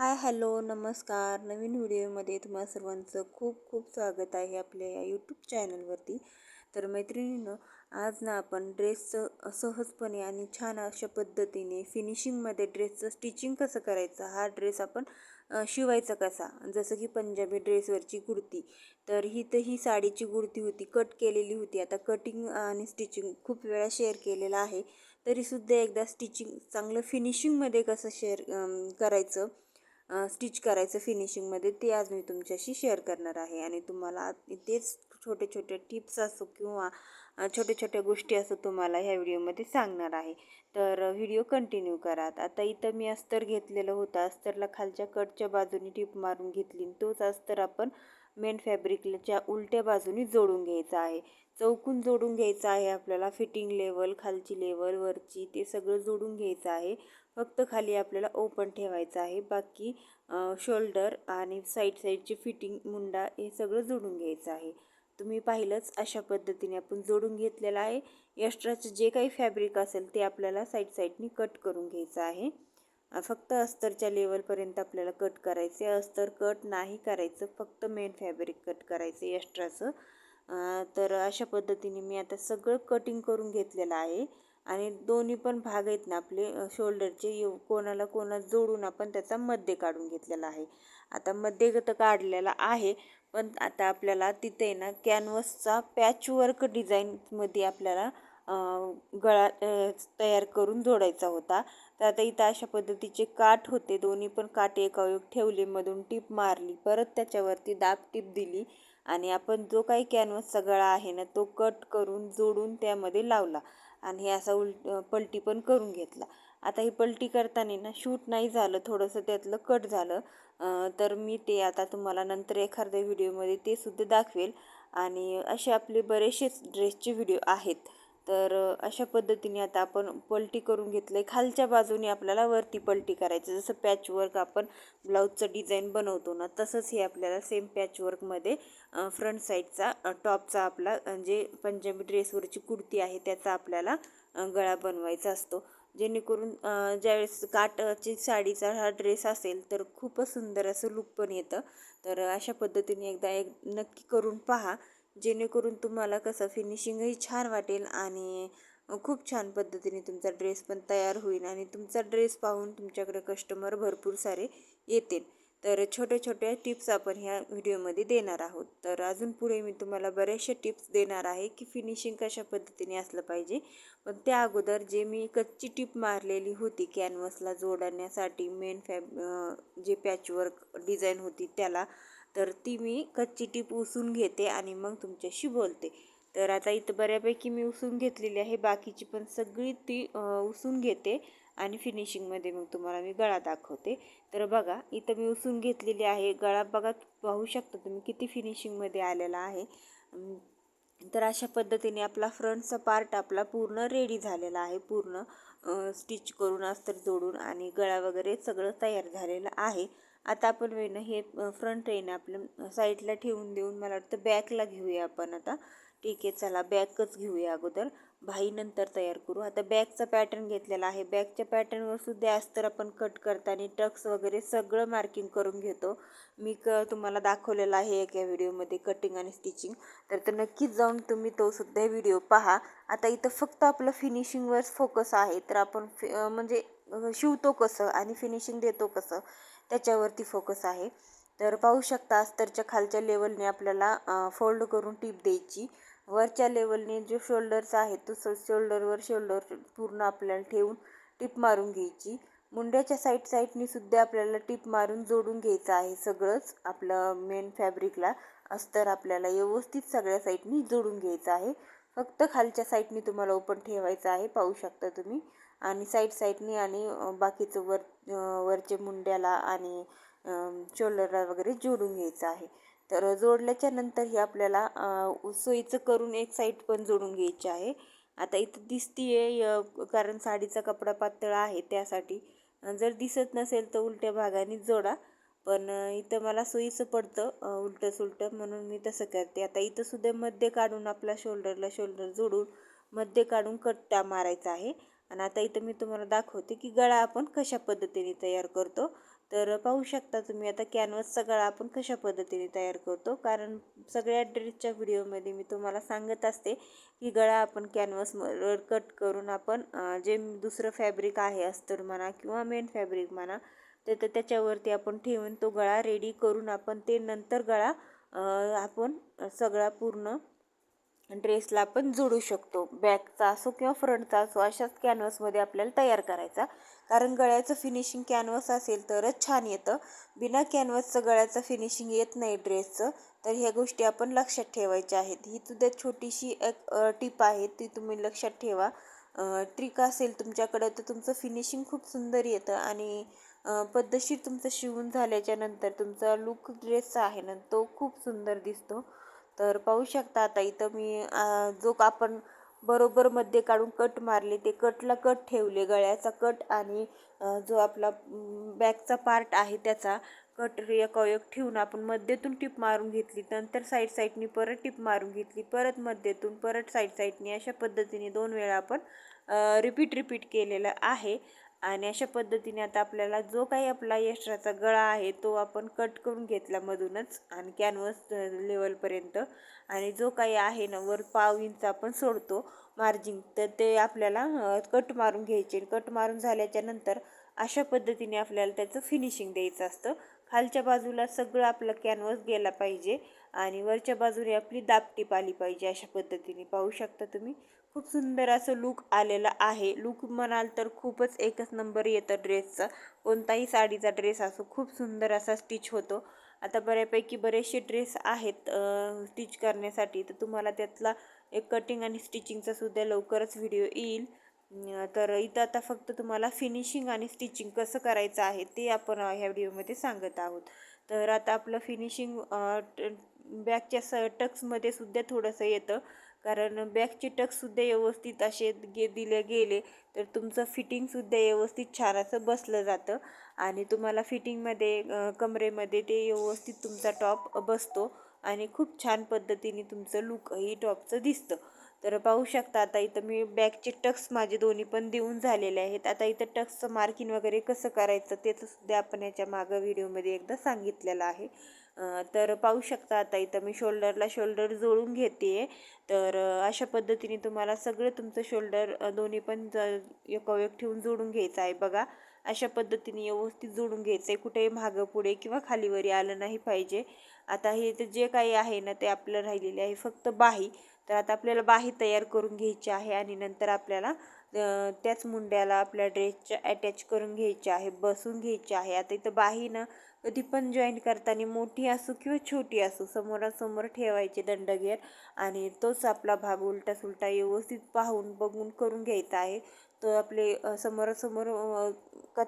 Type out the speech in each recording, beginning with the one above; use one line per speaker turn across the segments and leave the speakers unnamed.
Hi hello नमस्कार. नवीन व्हिडिओमध्ये तुम्हा सर्वांचं खूप खूप स्वागत आहे आपल्या या यूट्यूब चॅनलवरती. तर मैत्रिणीनं आज ना आपण ड्रेसचं सहजपणे आणि छान अशा पद्धतीने फिनिशिंगमध्ये ड्रेसचं स्टिचिंग कसं करायचं हा ड्रेस आपण शिवायचा कसा? जसं की पंजाबी ड्रेसवरची कुर्ती. तर ही तर ही साडीची कुर्ती होती कट केलेली होती. आता कटिंग आणि स्टिचिंग खूप वेळा शेअर केलेला आहे. तरीसुद्धा एकदा स्टिचिंग चांगलं फिनिशिंगमध्ये कसं शेअर करायचं? स्टिच करायचं फिनिशिंगमध्ये ते आज मी तुमच्याशी शेअर करणार आहे. आणि तुम्हाला तेच छोटे छोटे टिप्स असो किंवा छोट्या छोट्या गोष्टी असो तुम्हाला ह्या व्हिडिओमध्ये सांगणार आहे. तर व्हिडिओ कंटिन्यू करा आता इथं मी अस्तर घेतलेलं होतं. अस्तरला खालच्या कटच्या बाजूने टिप मारून घेतली. तोच अस्तर आपण मेन फॅब्रिकच्या उलट्या बाजूनी जोडून घ्यायचा आहे. चौकून जोडून घ्यायचं आहे आपल्याला. फिटिंग लेवल खालची लेवल वरची ते सगळं जोडून घ्यायचं आहे. फक्त खाली आपल्याला ओपन ठेवायचं आहे. बाकी शोल्डर आणि साईड साईडची फिटिंग मुंडा हे सगळं जोडून घ्यायचं आहे. तुम्ही पाहिलंच अशा पद्धतीने आपण जोडून घेतलेलं आहे. एक्स्ट्राचं जे काही फॅब्रिक असेल ते आपल्याला साईड साईडनी कट करून घ्यायचं आहे. फक्त अस्तरच्या लेवलपर्यंत आपल्याला कट करायचे. अस्तर कट नाही करायचं. फक्त मेन फॅब्रिक कट करायचं एक्स्ट्राचं तर अशा पद्धतीने मी आता सगळं कटिंग करून घेतलेलं आहे. आणि दोन्ही पण भाग आहेत ना आपले शोल्डरचे कोणाला कोणा जोडून आपण त्याचा मध्य काढून घेतलेला आहे. आता मध्य तर काढलेला आहे पण आता आपल्याला तिथे ना कॅनव्हसचा पॅचवर्क डिझाईनमध्ये आपल्याला गळा तयार करून जोडायचा होता. तर आता इथं अशा पद्धतीचे काठ होते. दोन्ही पण काठ एकायोग ठेवले मधून टीप मारली परत त्याच्यावरती दाब टीप दिली आणि आपण जो काही कॅनव्हसचा गळा आहे ना तो कट करून जोडून त्यामध्ये लावला. आणि हे असा उल पलटी पण करून घेतला. आता ही पलटी करताना ना शूट नाही झालं थोडंसं त्यातलं कट झालं. तर मी ते आता तुम्हाला नंतर एखाद्या व्हिडिओमध्ये ते सुद्धा दाखवेल. आणि असे आपले बरेचसेच ड्रेसचे व्हिडिओ आहेत. तर अशा पद्धतीने आता आपण पलटी करून घेतलं आहे खालच्या बाजूने आपल्याला वरती पलटी करायचं. जसं पॅचवर्क आपण ब्लाऊजचं डिझाईन बनवतो ना तसंच हे आपल्याला सेम पॅचवर्कमध्ये फ्रंट साईडचा टॉपचा आपला जे पंजाबी ड्रेसवरची कुर्ती आहे त्याचा आपल्याला गळा बनवायचा असतो. जेणेकरून ज्यावेळेस काटची साडीचा हा ड्रेस असेल तर खूपच सुंदर असं लुक पण येतं. तर अशा पद्धतीने एकदा एक नक्की करून पहा. जेणेकरून तुम्हाला कसं फिनिशिंगही छान वाटेल आणि खूप छान पद्धतीने तुमचा ड्रेस पण तयार होईल आणि तुमचा ड्रेस पाहून तुमच्याकडे कस्टमर भरपूर सारे येतील. तर छोट्या छोट्या टिप्स आपण ह्या व्हिडिओमध्ये देणार आहोत. तर अजून पुढे मी तुम्हाला बऱ्याचशा टिप्स देणार आहे की फिनिशिंग कशा पद्धतीने असलं पाहिजे. पण त्या अगोदर जे मी कच्ची टिप मारलेली होती कॅनव्हसला जोडण्यासाठी मेन फॅब जे पॅचवर्क डिझाईन होती त्याला तर ती मी कच्ची टीप उसून घेते आणि मग तुमच्याशी बोलते. तर आता इथं बऱ्यापैकी मी उसून घेतलेली आहे. बाकीची पण सगळी ती उसून घेते आणि फिनिशिंगमध्ये मग तुम्हाला मी गळा दाखवते. तर बघा इथं मी उसून घेतलेली आहे. गळा बघा पाहू शकता तुम्ही किती फिनिशिंगमध्ये आलेला आहे. तर अशा पद्धतीने आपला फ्रंटचा पार्ट आपला पूर्ण रेडी झालेला आहे. पूर्ण स्टिच करून अस्तर जोडून आणि गळा वगैरे सगळं तयार झालेलं आहे. आता आपण वेणं हे फ्रंट रेन आपलं साईडला ठेवून देऊन मला वाटतं बॅकला घेऊया आपण आता. ठीक आहे चला बॅकच घेऊया अगोदर. भाई नंतर तयार करू. आता बॅकचा पॅटर्न घेतलेला आहे. बॅकच्या पॅटर्नवर सुद्धा अस्तर आपण कट करताना टक्स वगैरे सगळं मार्किंग करून घेतो. मी क तुम्हाला दाखवलेला आहे एका व्हिडिओमध्ये कटिंग आणि स्टिचिंग तर तर नक्कीच जाऊन तुम्ही तो सुद्धा व्हिडिओ पहा. आता इथं फक्त आपलं फिनिशिंगवर फोकस आहे. तर आपण म्हणजे शिवतो कसं आणि फिनिशिंग देतो कसं? त्याच्यावरती फोकस आहे. तर पाहू शकता अस्तरच्या खालच्या लेवलने आपल्याला फोल्ड करून टीप द्यायची. वरच्या लेवलने जो शोल्डर्स आहे तो शोल्डरवर शोल्डर पूर्ण आपल्याला ठेवून टिप मारून घ्यायची. मुंड्याच्या साईड साईडनी सुद्धा आपल्याला टिप मारून जोडून घ्यायचं आहे सगळंच आपलं मेन फॅब्रिकला अस्तर आपल्याला व्यवस्थित सगळ्या साईडनी जोडून घ्यायचं आहे. फक्त खालच्या साईडनी तुम्हाला ओपन ठेवायचं आहे पाहू शकता तुम्ही. आणि साईड साईडनी आणि बाकीचं वर वरचे मुंड्याला आणि शोल्डरला वगैरे जोडून घ्यायचं आहे. तर जोडल्याच्या नंतर ही आपल्याला सोयीचं करून एक साईड पण जोडून घ्यायची आहे. आता इथं दिसतीये आहे कारण साडीचा कपडा पातळ आहे त्यासाठी. जर दिसत नसेल तर उलट्या भागाने जोडा. पण इथं मला सोयीचं पडतं उलटं सुलटं म्हणून मी तसं करते. आता इथं सुद्धा मध्य काढून आपला शोल्डरला शोल्डर जोडून मध्य काढून कट्टा मारायचा आहे. आणि आता इथं मी तुम्हाला दाखवते की गळा आपण कशा पद्धतीने तयार करतो. तर पाहू शकता तुम्ही आता कॅनव्हसचा गळा आपण कशा पद्धतीने तयार करतो. कारण सगळ्या ड्रेसच्या व्हिडिओमध्ये मी तुम्हाला सांगत असते की गळा आपण कॅनव्हसवर कट करून आपण जे दुसरं फॅब्रिक आहे अस्तर म्हणा किंवा मेन फॅब्रिक म्हणा ते तर त्याच्यावरती आपण ठेवून तो गळा रेडी करून आपण ते नंतर गळा आपण सगळा पूर्ण ड्रेसला आपण जोडू शकतो. बॅकचा असो किंवा फ्रंटचा असो अशाच कॅनव्हसमध्ये आपल्याला तयार करायचा. कारण गळ्याचं फिनिशिंग कॅनव्हस असेल तरच छान येतं. बिना कॅनव्हसचं गळ्याचं फिनिशिंग येत नाही ड्रेसचं. तर ह्या गोष्टी आपण लक्षात ठेवायच्या आहेत. ही सुद्धा छोटीशी एक टिप आहे ती तुम्ही लक्षात ठेवा. ट्रिक असेल तुमच्याकडं तर तुमचं फिनिशिंग खूप सुंदर येतं आणि पद्धतशीर तुमचं शिवून झाल्याच्यानंतर तुमचा लुक ड्रेसचा आहे ना तो खूप सुंदर दिसतो. तर पाहू शकता आता इथं मी जो आपण बरोबर मध्ये काढून कट मारले ते कटला कट ठेवले गळ्याचा कट आणि जो आपला बॅकचा पार्ट आहे त्याचा कट एका ठेवून आपण मध्येतून टिप मारून घेतली नंतर साईड साईडनी परत टिप मारून घेतली परत मध्येतून परत साईड साईडनी अशा पद्धतीने दोन वेळा आपण रिपीट रिपीट केलेलं आहे. आणि अशा पद्धतीने आता आपल्याला जो काही आपला यष्ट्राचा गळा आहे तो आपण कट करून घेतला मधूनच आणि कॅनव्हस लेवलपर्यंत आणि जो काही आहे ना वर पाव इंच आपण सोडतो मार्जिन तर ते आपल्याला कट मारून घ्यायचे. कट मारून झाल्याच्यानंतर अशा पद्धतीने आपल्याला त्याचं फिनिशिंग द्यायचं असतं. खालच्या बाजूला सगळं आपलं कॅनव्हस गेला पाहिजे. आणि वरच्या बाजूने आपली दापटीप आली पाहिजे अशा पद्धतीने. पाहू शकता तुम्ही? खूप सुंदर असं लुक आलेलं आहे. लुक म्हणाल तर खूपच एकच नंबर येतं ड्रेसचा कोणताही साडीचा ड्रेस असो खूप सुंदर असा स्टिच होतो. आता बऱ्यापैकी बरेचसे ड्रेस आहेत स्टिच करण्यासाठी. तर तुम्हाला त्यातला एक कटिंग आणि स्टिचिंगचा सुद्धा लवकरच व्हिडिओ येईल. तर इथं आता फक्त तुम्हाला फिनिशिंग आणि स्टिचिंग कसं करायचं आहे ते आपण ह्या व्हिडिओमध्ये सांगत आहोत. तर आता आपलं फिनिशिंग बॅकच्या स टक्समध्ये सुद्धा थोडंसं येतं. कारण बॅकचे टक्ससुद्धा व्यवस्थित असे गे दिले गेले तर तुमचं फिटिंगसुद्धा व्यवस्थित छान असं बसलं जातं. आणि तुम्हाला फिटिंगमध्ये कमरेमध्ये ते व्यवस्थित तुमचा टॉप बसतो. आणि खूप छान पद्धतीने तुमचं लूक ही टॉपचं दिसतं. तर पाहू शकता आता इथं मी बॅकचे टक्स माझे दोन्ही पण देऊन झालेले आहेत. आता इथं टक्सचं मार्किंग वगैरे कसं करायचं त्याचं सुद्धा आपण याच्या मागं व्हिडिओमध्ये एकदा सांगितलेलं आहे. तर पाहू शकता आता इथं मी शोल्डरला शोल्डर जोडून घेते. तर अशा पद्धतीने तुम्हाला सगळं तुमचं शोल्डर दोन्ही पण ज एक ठेवून जोडून घ्यायचं आहे बघा. अशा पद्धतीने व्यवस्थित जोडून घ्यायचं आहे कुठेही मागं पुढे किंवा खालीवरी आलं नाही पाहिजे. आता हे जे काही आहे ना ते आपलं राहिलेले आहे फक्त बाही. तर आता आपल्याला बाही तयार करून घ्यायची आहे आणि नंतर आपल्याला त्याच मुंड्याला आपल्या ड्रेसच्या अटॅच करून घ्यायचे आहे बसून घ्यायची आहे. आता इथं बाही ना कधी पण जॉईन करताना मोठी असो किंवा छोटी असो समोरासमोर ठेवायचे दंडगेर आणि तोच आपला भाग उलटा सुलटा व्यवस्थित पाहून बघून करून घ्यायचा आहे. तो आपले समोरासमोर क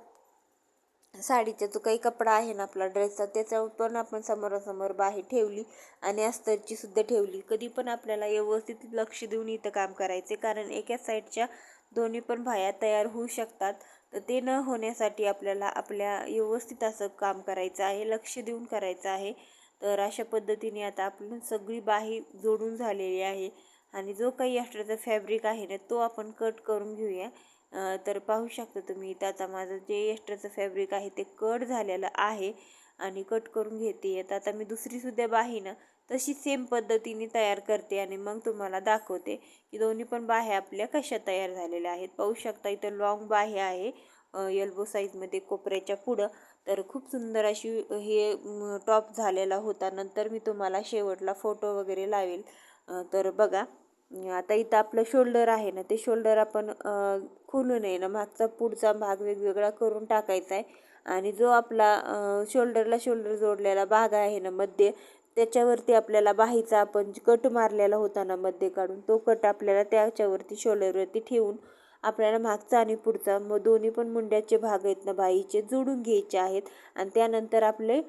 साडीचा जो काही कपडा आहे ना आपला ड्रेसचा त्याच्यावर पण आपण समोरासमोर बाहेर ठेवली आणि अस्तरची सुद्धा ठेवली. कधी पण आपल्याला व्यवस्थित लक्ष देऊन इथं काम करायचे कारण एका साईडच्या दोन्ही पण भाया तयार होऊ शकतात. तर ते न होण्यासाठी आपल्याला आपल्या व्यवस्थित असं काम करायचं आहे लक्ष देऊन करायचं आहे. तर अशा पद्धतीने आता आपण सगळी बाही जोडून झालेली आहे आणि जो काही अष्ट्राचा फॅब्रिक आहे ना तो आपण कट करून घेऊया. तर पाहू शकता तुम्ही इथं आता माझं जे एक्स्ट्राचं फॅब्रिक आहे ते कट झालेलं आहे आणि कट करून घेते. आता मी दुसरीसुद्धा बाही ना तशी सेम पद्धतीने तयार करते आणि मग तुम्हाला दाखवते की दोन्ही पण बाह्या आपल्या कशा तयार झालेल्या आहेत. पाहू शकता इथं लॉंग बाह्या आहे. एल्बो साईजमध्ये कोपऱ्याच्या पुढं. तर खूप सुंदर अशी हे टॉप झालेला होता. नंतर मी तुम्हाला शेवटला फोटो वगैरे लावेल. तर बघा आता इथं आपलं शोल्डर आहे ना ते शोल्डर आपण खोलू नये ना मागचा पुढचा भाग वेगवेगळा करून टाकायचा आहे. आणि जो आपला शोल्डरला शोल्डर जोडलेला भाग आहे ना मध्ये त्याच्यावरती आपल्याला बाहीचा आपण कट मारलेला होता ना मध्ये काढून तो कट आपल्याला त्याच्यावरती शोल्डरवरती ठेवून आपल्याला मागचा आणि पुढचा मग दोन्ही पण मुंड्याचे भाग आहेत ना बाईचे जोडून घ्यायचे आहेत. आणि त्यानंतर आपले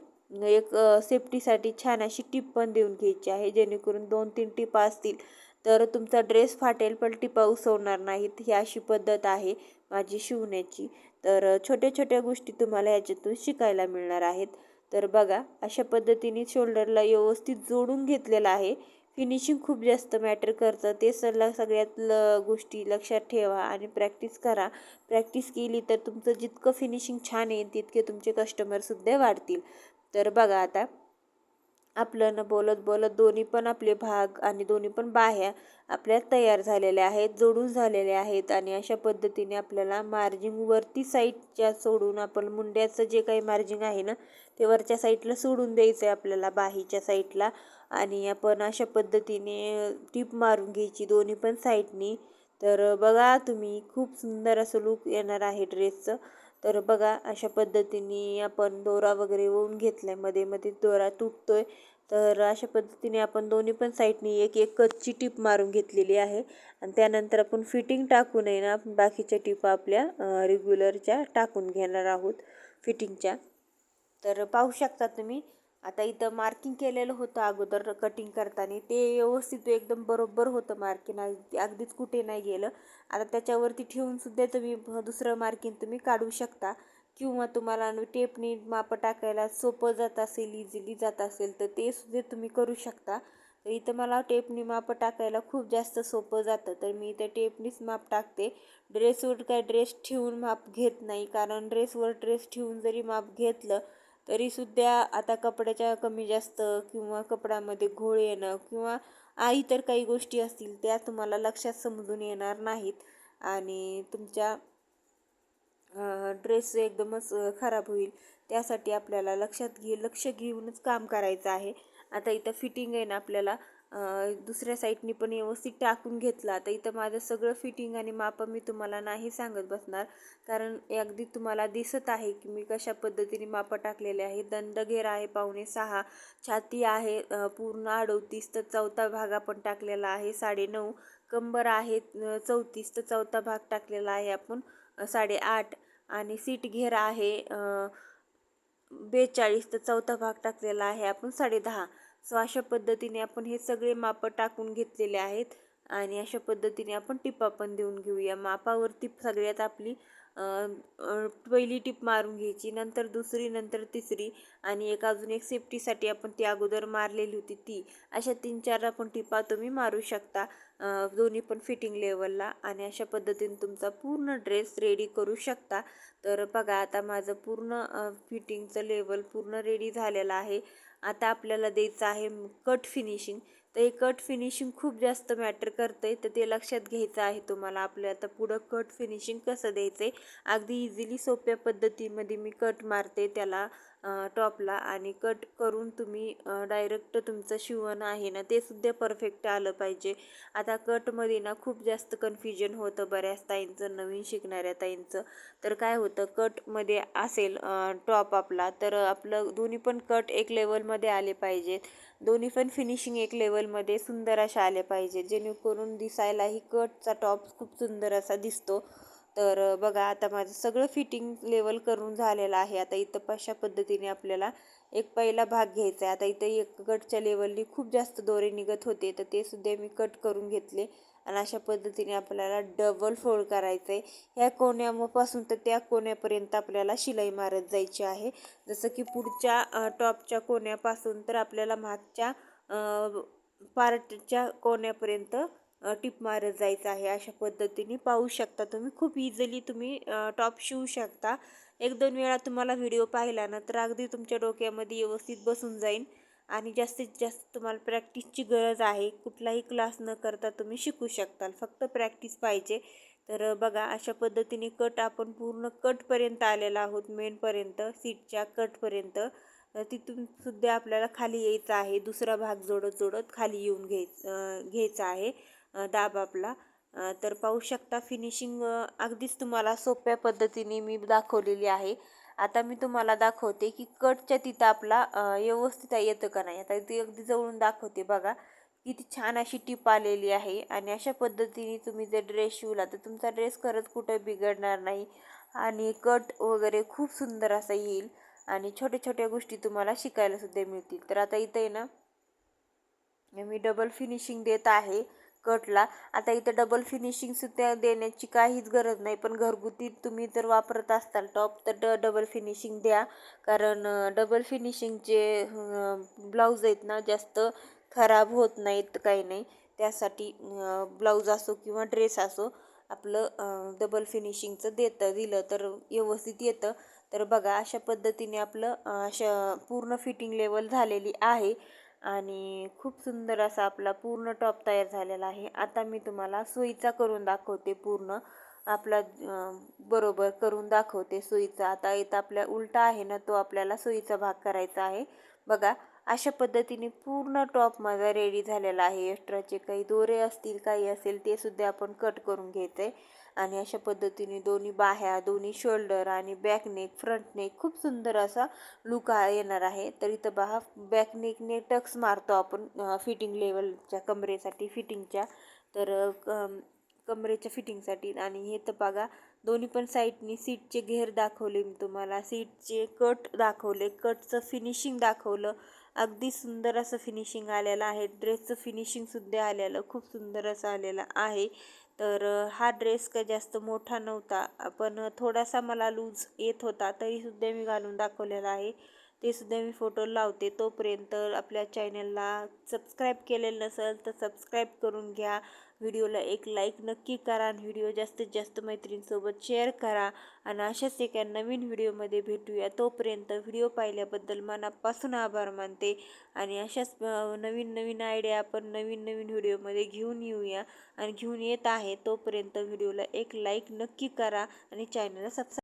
एक सेफ्टीसाठी छान अशी टीप पण देऊन घ्यायची आहे जेणेकरून दोन तीन टिपा असतील तर तुमचा ड्रेस फाटेल पण टिपा उसवणार नाहीत ही अशी पद्धत आहे माझी शिवण्याची. तर छोट्या छोट्या गोष्टी तुम्हाला ह्याच्यातून शिकायला मिळणार आहेत. तर बघा अशा पद्धतीने शोल्डरला व्यवस्थित जोडून घेतलेलं आहे. फिनिशिंग खूप जास्त मॅटर करतं. ते सल्ला सगळ्यात ल गोष्टी लक्षात ठेवा आणि प्रॅक्टिस करा. प्रॅक्टिस केली तर तुमचं जितकं फिनिशिंग छान येईल तितके तुमचे कस्टमरसुद्धा वाढतील. तर बघा आता आपलं न बोलत बोलत दोन्ही पण आपले भाग आणि दोन्ही पण बाह्या आपल्या तयार झालेल्या आहेत जोडून झालेल्या आहेत आणि अशा पद्धतीने आपल्याला मार्जिंग वरती साईडच्या सोडून आपण मुंड्याचं जे काही मार्जिंग आहे ना ते वरच्या साईडला सोडून द्यायचं आहे आपल्याला बाहीच्या साईडला आणि आपण अशा पद्धतीने टीप मारून घ्यायची दोन्ही पण साईडनी तर बघा तुम्ही खूप सुंदर असं लुक येणार आहे ड्रेसचं तर बघा अशा पद्धतीने आपण दोरा वगैरे ओवून घेतला आहे मध्ये मध्ये दोरा तुटतो आहे तर अशा पद्धतीने आपण दोन्ही पण साईडनी एक एक कच्ची टीप मारून घेतलेली आहे. आणि त्यानंतर आपण फिटिंग टाकू नये ना आपण बाकीच्या टिपा आपल्या रेग्युलरच्या टाकून घेणार आहोत फिटिंगच्या. तर पाहू शकता तुम्ही आता इथं मार्किंग केलेलं होतं अगोदर कटिंग करताना. ते व्यवस्थित एकदम बरोबर होतं मार्किंग अगदी अगदीच कुठे नाही गेलं. आता त्याच्यावरती ठेवूनसुद्धा तुम्ही दुसरं मार्किंग तुम्ही काढू शकता. किंवा तुम्हाला टेपनी मापं टाकायला सोपं जात असेल इझिली जात असेल तर ते सुद्धा तुम्ही करू शकता. तर इथं मला टेपनी माप टाकायला खूप जास्त सोपं जातं. तर मी इथं टेपनीच माप टाकते. ड्रेसवर काय ड्रेस ठेवून माप घेत नाही. कारण ड्रेसवर ड्रेस ठेवून जरी माप घेतलं तरीसुद्धा आता कपड्याच्या कमी जास्त किंवा कपड्यामध्ये घोळ येणं किंवा इतर काही गोष्टी असतील त्या तुम्हाला लक्षात समजून येणार नाहीत. आणि तुमच्या ड्रेस एकदमच खराब होईल. त्यासाठी आपल्याला लक्षात घे लक्ष घेऊनच काम करायचं आहे. आता इथं फिटिंग आहे ना आपल्याला दुसऱ्या साईडनी पण व्यवस्थित टाकून घेतला. तर इथं माझं सगळं फिटिंग आणि मापं मी तुम्हाला नाही सांगत बसणार. कारण अगदी तुम्हाला दिसत आहे की मी कशा पद्धतीने मापं टाकलेले आहे दंडघेर आहे पावणे सहा. छाती आहे पूर्ण अडोतीस तर चौथा भाग आपण टाकलेला आहे साडेनऊ कंबर आहे चौतीस तर चौथा भाग टाकलेला आहे आपण साडेआठ आणि सीट घेर आहे बेचाळीस तर चौथा भाग टाकलेला आहे आपण साडे दहा. सो अशा पद्धतीने आपण हे सगळे मापं टाकून घेतलेले आहेत आणि अशा पद्धतीने आपण टिपा पण देऊन घेऊया. मापावरती सगळ्यात आपली पहिली टिप मारून घ्यायची नंतर दुसरी नंतर तिसरी आणि एक अजून एक सेफ्टीसाठी आपण ती अगोदर मारलेली होती ती. अशा तीन चार आपण टिपा तुम्ही मारू शकता दोन्ही पण फिटिंग लेवलला आणि अशा पद्धतीने तुमचा पूर्ण ड्रेस रेडी करू शकता. तर बघा आता माझं पूर्ण फिटिंगचं लेवल पूर्ण रेडी झालेलं आहे. आता आपल्याला द्यायचं आहे कट फिनिशिंग तर हे कट फिनिशिंग खूप जास्त मॅटर करतं आहे तर ते लक्षात घ्यायचं आहे तुम्हाला. आपल्या आता पुढं कट फिनिशिंग कसं द्यायचं आहे अगदी इझिली सोप्या पद्धतीमध्ये मी कट मारते. त्याला टॉपला आणि कट करून तुम्ही डायरेक्ट तुमचं शिवण आहे ना ते सुद्धा परफेक्ट आलं पाहिजे. आता कटमध्ये ना खूप जास्त कन्फ्युजन होतं बऱ्याच ताईंचं नवीन शिकणाऱ्या ताईंचं. तर काय होतं कटमध्ये असेल टॉप आपला तर आपलं दोन्ही पण कट एक लेवलमध्ये आले पाहिजेत. दोन्ही पण फिनिशिंग एक लेवलमध्ये सुंदर अशा आल्या पाहिजेत जेणेकरून दिसायलाही कटचा टॉप खूप सुंदर असा दिसतो. तर बघा आता माझं सगळं फिटिंग लेवल करून झालेलं आहे. आता इथं पशा पद्धतीने आपल्याला एक पहिला भाग घ्यायचा आहे. आता इथं एक कटच्या लेवलनी खूप जास्त दोरे निघत होते. तर ते सुद्धा मी कट करून घेतले. आणि अशा पद्धतीने आपल्याला डबल फोल्ड करायचं आहे ह्या कोण्यापासून तर त्या कोण्यापर्यंत आपल्याला शिलाई मारत जायची आहे. जसं की पुढच्या टॉपच्या कोण्यापासून तर आपल्याला मागच्या पार्टच्या कोण्यापर्यंत टिप मारत जायचं आहे अशा पद्धतीने पाहू शकता तुम्ही. खूप इझिली तुम्ही टॉप शिवू शकता. एक दोन वेळा तुम्हाला व्हिडिओ पाहिला ना तर अगदी तुमच्या डोक्यामध्ये व्यवस्थित बसून जाईल आणि जास्तीत जास्त तुम्हाला प्रॅक्टिसची गरज आहे. कुठलाही क्लास न करता तुम्ही शिकू शकताल. फक्त प्रॅक्टिस पाहिजे. तर बघा अशा पद्धतीने कट आपण पूर्ण कटपर्यंत आलेला आहोत. मेनपर्यंत सीटच्या कटपर्यंत तिथून सुद्धा आपल्याला खाली यायचं आहे. दुसरा भाग जोडत जोडत खाली येऊन घ्यायचं घ्यायचा आहे. दाब आपला. तर पाहू शकता फिनिशिंग अगदीच तुम्हाला सोप्या पद्धतीने मी दाखवलेली आहे. आता मी तुम्हाला दाखवते की कटच्या तिथं आपला व्यवस्थित येतं का नाही. आता ती अगदी जवळून दाखवते बघा. किती छान अशी टीप आलेली आहे आणि अशा पद्धतीने तुम्ही जर ड्रेस शिवला तर तुमचा ड्रेस खरंच कुठं बिघडणार नाही आणि कट वगैरे खूप सुंदर असा येईल आणि छोट्या छोट्या गोष्टी तुम्हाला शिकायला सुद्धा मिळतील. तर आता इथं आहे ना मी डबल फिनिशिंग देत आहे. कटला. आता इथं डबल फिनिशिंगसुद्धा देण्याची काहीच गरज नाही पण घरगुती तुम्ही जर वापरत असताल टॉप तर ड डबल फिनिशिंग द्या. कारण डबल फिनिशिंगचे ब्लाऊज आहेत ना जास्त खराब होत नाहीत काही नाही. त्यासाठी ब्लाऊज असो किंवा ड्रेस असो आपलं डबल फिनिशिंगचं देतं दिलं तर व्यवस्थित येतं. तर बघा अशा पद्धतीने आपलं अशा पूर्ण फिटिंग लेवल झालेली आहे. आणि खूप सुंदर असा आपला पूर्ण टॉप तयार झालेला आहे. आता मी तुम्हाला सुईचा करून दाखवते पूर्ण. आपला बरोबर करून दाखवते सुईचा आता इथं आपल्या उलटा आहे ना तो आपल्याला सुईचा भाग करायचा आहे. बघा अशा पद्धतीने पूर्ण टॉप माझा रेडी झालेला आहे. एक्स्ट्राचे काही दोरे असतील काही असेल ते सुद्धा आपण कट करून घ्यायचं आहे आणि अशा पद्धतीने दोन्ही बाह्या दोन्ही शोल्डर आणि बॅक नेक फ्रंट नेक खूप सुंदर असा लुक येणार आहे. तर इथं बहा बॅक नेकने टक्स मारतो आपण फिटिंग लेवलच्या कमरेसाठी फिटिंगच्या. तर कमरेच्या फिटिंगसाठी आणि हे तर बघा दोन्ही पण साईडनी सीटचे घेर दाखवले मी तुम्हाला. सीटचे कट दाखवले कटचं फिनिशिंग दाखवलं. अगदी सुंदर असं फिनिशिंग आलेलं आहे. ड्रेसचं फिनिशिंगसुद्धा आलेलं खूप सुंदर असं आलेलं आहे. तर हा ड्रेस काही जास्त मोठा नव्हता. पण थोडासा मला लूज येत होता तरीसुद्धा मी घालून दाखवलेला आहे. ते सुद्धा मी फोटो लावते तोपर्यंत आपल्या चॅनलला सबस्क्राईब केलेलं नसेल तर सबस्क्राईब करून घ्या. व्हिडिओला एक लाईक नक्की करा आणि व्हिडिओ जास्तीत जास्त मैत्रिणींसोबत शेअर करा. आणि अशाच एका नवीन व्हिडिओमध्ये भेटूया. तोपर्यंत व्हिडिओ पाहिल्याबद्दल मनापासून आभार मानते. आणि अशाच नवीन नवीन आयडिया आपण नवीन नवीन व्हिडिओमध्ये घेऊन येऊया. आणि घेऊन येत आहे तोपर्यंत व्हिडिओला एक लाईक नक्की करा. आणि चॅनलला सबस्क्राईब